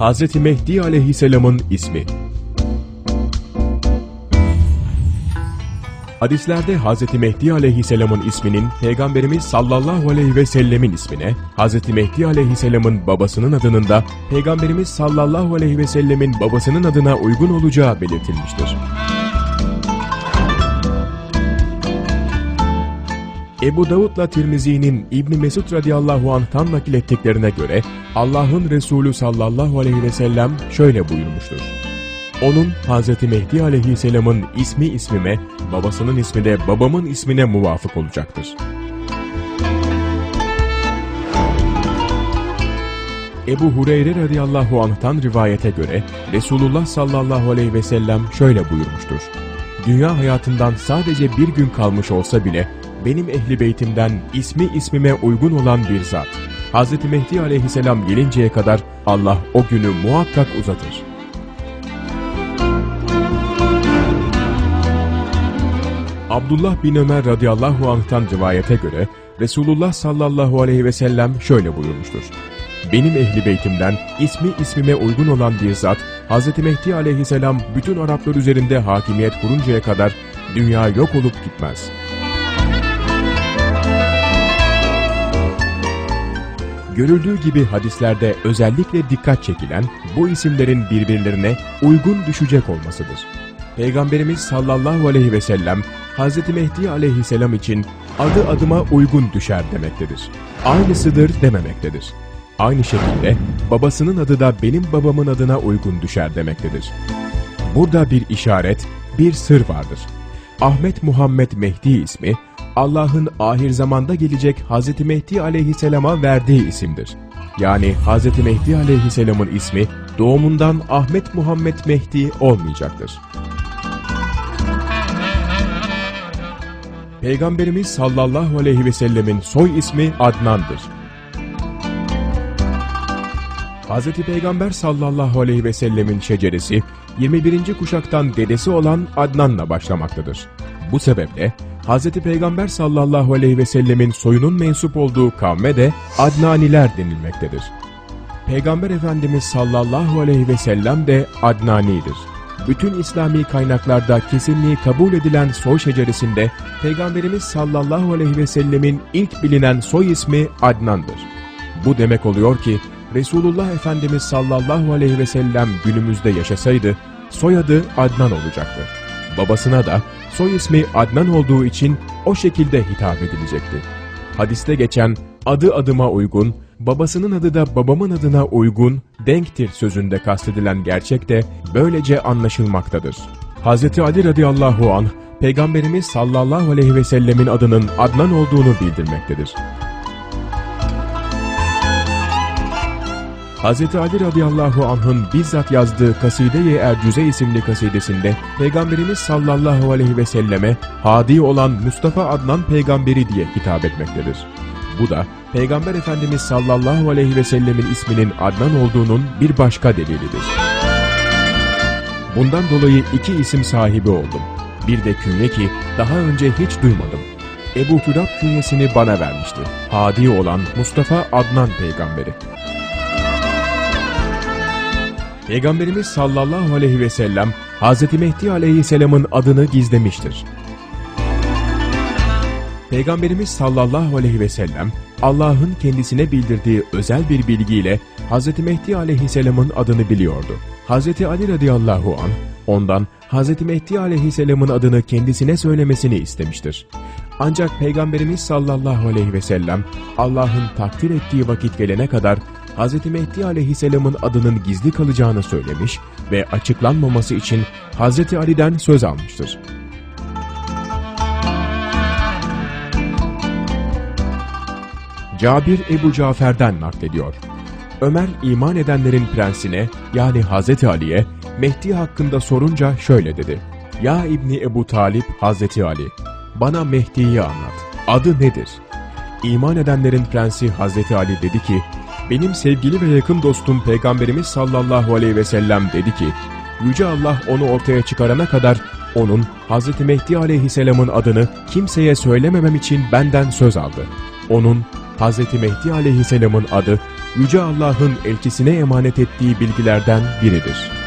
Hz. Mehdi aleyhisselamın ismi Hadislerde Hz. Mehdi aleyhisselamın isminin Peygamberimiz sallallahu aleyhi ve sellemin ismine, Hz. Mehdi aleyhisselamın babasının adının da Peygamberimiz sallallahu aleyhi ve sellemin babasının adına uygun olacağı belirtilmiştir. Ebu Davud'la Tirmizi'nin İbni Mesud radıyallahu anh'tan nakil ettiklerine göre Allah'ın Resulü sallallahu aleyhi ve sellem şöyle buyurmuştur. Onun Hz. Mehdi aleyhisselamın ismi ismime, babasının ismi de babamın ismine muvafık olacaktır. Ebu Hureyre radıyallahu anh'tan rivayete göre Resulullah sallallahu aleyhi ve sellem şöyle buyurmuştur. Dünya hayatından sadece bir gün kalmış olsa bile benim ehli beytimden ismi ismime uygun olan bir zat. Hz. Mehdi aleyhisselam gelinceye kadar Allah o günü muhakkak uzatır. Abdullah bin Ömer radıyallahu anh'tan rivayete göre Resulullah sallallahu aleyhi ve sellem şöyle buyurmuştur. Benim ehli beytimden ismi ismime uygun olan bir zat Hz. Mehdi aleyhisselam bütün Araplar üzerinde hakimiyet kuruncaya kadar dünya yok olup gitmez. Görüldüğü gibi hadislerde özellikle dikkat çekilen bu isimlerin birbirlerine uygun düşecek olmasıdır. Peygamberimiz sallallahu aleyhi ve sellem Hz. Mehdi aleyhisselam için adı adıma uygun düşer demektedir. Aynısıdır dememektedir. Aynı şekilde babasının adı da benim babamın adına uygun düşer demektedir. Burada bir işaret, bir sır vardır. Ahmet Muhammed Mehdi ismi, Allah'ın ahir zamanda gelecek Hz. Mehdi aleyhisselama verdiği isimdir. Yani Hz. Mehdi aleyhisselamın ismi doğumundan Ahmet Muhammed Mehdi olmayacaktır. Peygamberimiz sallallahu aleyhi ve sellemin soy ismi Adnan'dır. Hz. Peygamber sallallahu aleyhi ve sellemin şeceresi 21. kuşaktan dedesi olan Adnan'la başlamaktadır. Bu sebeple Hz. Peygamber sallallahu aleyhi ve sellemin soyunun mensup olduğu kavme de Adnaniler denilmektedir. Peygamber Efendimiz sallallahu aleyhi ve sellem de Adnani'dir. Bütün İslami kaynaklarda kesinliği kabul edilen soy şeceresinde Peygamberimiz sallallahu aleyhi ve sellemin ilk bilinen soy ismi Adnan'dır. Bu demek oluyor ki Resulullah Efendimiz sallallahu aleyhi ve sellem günümüzde yaşasaydı soyadı Adnan olacaktı. Babasına da soy ismi Adnan olduğu için o şekilde hitap edilecekti. Hadiste geçen adı adıma uygun, babasının adı da babamın adına uygun, denktir sözünde kastedilen gerçek de böylece anlaşılmaktadır. Hz. Ali radıyallahu anh, Peygamberimiz sallallahu aleyhi ve sellemin adının Adnan olduğunu bildirmektedir. Hz. Ali radıyallahu anh'ın bizzat yazdığı Kaside-i Ercüze isimli kasidesinde Peygamberimiz sallallahu aleyhi ve selleme hadi olan Mustafa Adnan peygamberi diye hitap etmektedir. Bu da Peygamber Efendimiz sallallahu aleyhi ve sellemin isminin Adnan olduğunun bir başka delilidir. Bundan dolayı iki isim sahibi oldum. Bir de künye ki daha önce hiç duymadım. Ebu Külab künyesini bana vermişti. Hadi olan Mustafa Adnan peygamberi. Peygamberimiz sallallahu aleyhi ve sellem Hz. Mehdi aleyhisselamın adını gizlemiştir. Peygamberimiz sallallahu aleyhi ve sellem Allah'ın kendisine bildirdiği özel bir bilgiyle Hz. Mehdi aleyhisselamın adını biliyordu. Hz. Ali radıyallahu an ondan Hz. Mehdi aleyhisselamın adını kendisine söylemesini istemiştir. Ancak Peygamberimiz sallallahu aleyhi ve sellem Allah'ın takdir ettiği vakit gelene kadar Hz. Mehdi aleyhisselamın adının gizli kalacağını söylemiş ve açıklanmaması için Hz. Ali'den söz almıştır. Cabir Ebu Cafer'den naklediyor. Ömer iman edenlerin prensine yani Hz. Ali'ye Mehdi hakkında sorunca şöyle dedi. Ya İbni Ebu Talip Hz. Ali, bana Mehdi'yi anlat. Adı nedir? İman edenlerin prensi Hz. Ali dedi ki, benim sevgili ve yakın dostum Peygamberimiz sallallahu aleyhi ve sellem dedi ki, Yüce Allah onu ortaya çıkarana kadar onun Hz. Mehdi aleyhisselamın adını kimseye söylememem için benden söz aldı. Onun Hz. Mehdi aleyhisselamın adı, Yüce Allah'ın elçisine emanet ettiği bilgilerden biridir.